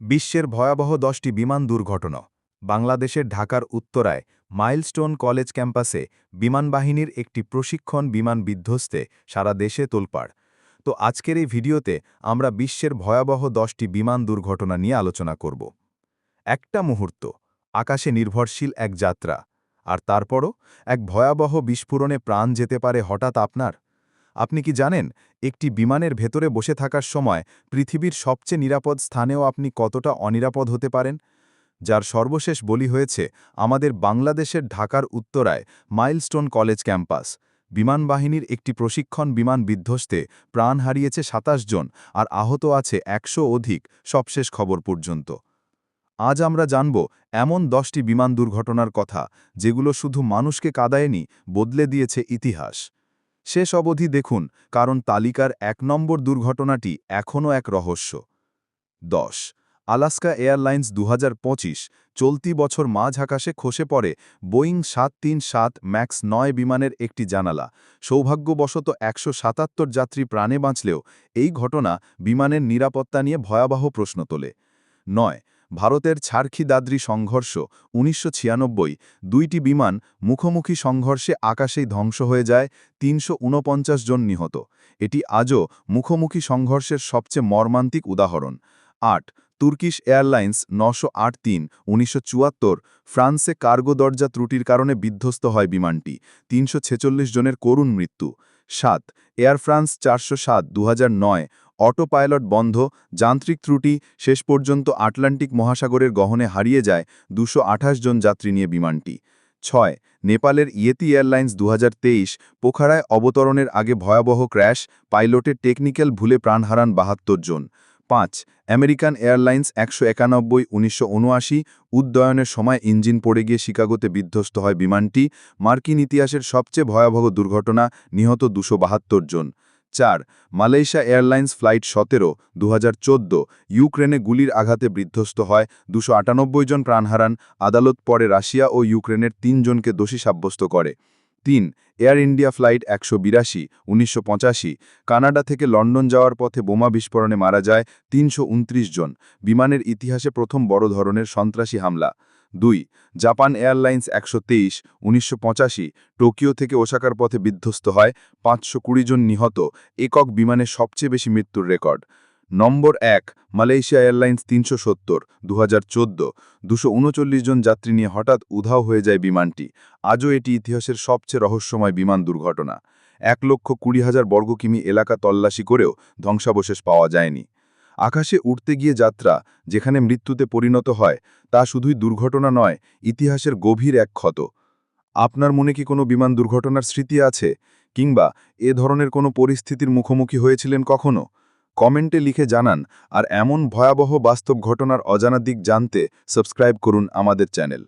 বিশ্বের ভয়াবহ দশটি বিমান দুর্ঘটনা। বাংলাদেশের ঢাকার উত্তরায় মাইলস্টোন কলেজ ক্যাম্পাসে বিমানবাহিনীর একটি প্রশিক্ষণ বিমান বিধ্বস্তে সারা দেশে তোলপাড়। তো আজকের এই ভিডিওতে আমরা বিশ্বের ভয়াবহ দশটি বিমান দুর্ঘটনা নিয়ে আলোচনা করব। একটা মুহূর্ত, আকাশে নির্ভরশীল এক যাত্রা, আর তারপরও এক ভয়াবহ বিস্ফোরণে প্রাণ যেতে পারে হঠাৎ আপনার? আপনি কি জানেন, একটি বিমানের ভেতরে বসে থাকার সময় পৃথিবীর সবচেয়ে নিরাপদ স্থানেও আপনি কতটা অনিরাপদ হতে পারেন? যার সর্বশেষ বলি হয়েছে, আমাদের বাংলাদেশের ঢাকার উত্তরায় মাইলস্টোন কলেজ ক্যাম্পাস। বিমানবাহিনীর একটি প্রশিক্ষণ বিমান বিধ্বস্তে প্রাণ হারিয়েছে ২৭ জন আর আহত আছে একশো অধিক, সবশেষ খবর পর্যন্ত। আজ আমরা জানব, এমন দশটি বিমান দুর্ঘটনার কথা, যেগুলো শুধু মানুষকে কাদায়নি, বদলে দিয়েছে ইতিহাস। শেষ অবধি দেখুন, কারণ তালিকার এক নম্বর দুর্ঘটনাটি এখনও এক রহস্য। দশ, আলাস্কা এয়ারলাইন্স দু হাজার পঁচিশ, চলতি বছর মাঝ আকাশে খসে পড়ে বোয়িং সাত তিন সাত ম্যাক্স নয় বিমানের একটি জানালা। সৌভাগ্যবশত একশো সাতাত্তর যাত্রী প্রাণে বাঁচলেও এই ঘটনা বিমানের নিরাপত্তা নিয়ে ভয়াবহ প্রশ্ন তোলে। নয় ভারতের ছারখি দাদ্রি সংঘর্ষ উনিশশো দুইটি বিমান মুখোমুখি সংঘর্ষে আকাশেই ধ্বংস হয়ে যায়, তিনশো ঊনপঞ্চাশ জন নিহত। এটি আজও মুখোমুখি সংঘর্ষের সবচেয়ে মর্মান্তিক উদাহরণ। আট, তুর্কিশ এয়ারলাইন্স নশো আট তিন, উনিশশো ফ্রান্সে কার্গো দরজা ত্রুটির কারণে বিধ্বস্ত হয় বিমানটি। তিনশো ছেচল্লিশ জনের করুণ মৃত্যু। সাত, এয়ার ফ্রান্স চারশো সাত অটো পাইলট বন্ধ, যান্ত্রিক ত্রুটি, শেষ পর্যন্ত আটলান্টিক মহাসাগরের গহনে হারিয়ে যায় দুশো জন যাত্রী নিয়ে বিমানটি। ছয়, নেপালের ইয়েতি এয়ারলাইন্স দু হাজার তেইশ, পোখারায় অবতরণের আগে ভয়াবহ ক্র্যাশ, পাইলটের টেকনিক্যাল ভুলে প্রাণ হারান বাহাত্তর জন। পাঁচ, আমেরিকান এয়ারলাইন্স একশো একানব্বই, উনিশশো উদ্যয়নের সময় ইঞ্জিন পড়ে গিয়ে শিকাগোতে বিধ্বস্ত হয় বিমানটি। মার্কিন ইতিহাসের সবচেয়ে ভয়াবহ দুর্ঘটনা, নিহত দুশো বাহাত্তর জন। চার, মালয়েশিয়া এয়ারলাইন্স ফ্লাইট সতেরো দু ইউক্রেনে গুলির আঘাতে বিধ্বস্ত হয়, দুশো জন প্রাণ হারান আদালত পরে রাশিয়া ও ইউক্রেনের তিনজনকে দোষী সাব্যস্ত করে। তিন, এয়ার ইন্ডিয়া ফ্লাইট একশো বিরাশি, উনিশশো কানাডা থেকে লন্ডন যাওয়ার পথে বোমা বিস্ফোরণে মারা যায় তিনশো উনত্রিশ জন। বিমানের ইতিহাসে প্রথম বড় ধরনের সন্ত্রাসী হামলা। দুই, জাপান এয়ারলাইন্স একশো তেইশ, উনিশশো টোকিও থেকে ওসাকার পথে বিধ্বস্ত হয় পাঁচশো কুড়ি জন নিহত, একক বিমানের সবচেয়ে বেশি মৃত্যুর রেকর্ড। নম্বর এক, মালয়েশিয়া এয়ারলাইন্স তিনশো সত্তর দু হাজার চোদ্দ জন যাত্রী নিয়ে হঠাৎ উধাও হয়ে যায় বিমানটি। আজও এটি ইতিহাসের সবচেয়ে রহস্যময় বিমান দুর্ঘটনা। এক লক্ষ কুড়ি হাজার বর্গ কিমি এলাকা তল্লাশি করেও ধ্বংসাবশেষ পাওয়া যায়নি। আকাশে উঠতে গিয়ে যাত্রা, যেখানে মৃত্যুতে পরিণত হয়, তা শুধুই দুর্ঘটনা নয়, ইতিহাসের গভীর এক ক্ষত। আপনার মনে কি কোনো বিমান দুর্ঘটনার স্মৃতি আছে? কিংবা এ ধরনের কোনো পরিস্থিতির মুখোমুখি হয়েছিলেন কখনো? কমেন্টে লিখে জানান, আর এমন ভয়াবহ বাস্তব ঘটনার অজানা দিক জানতে সাবস্ক্রাইব করুন আমাদের চ্যানেল।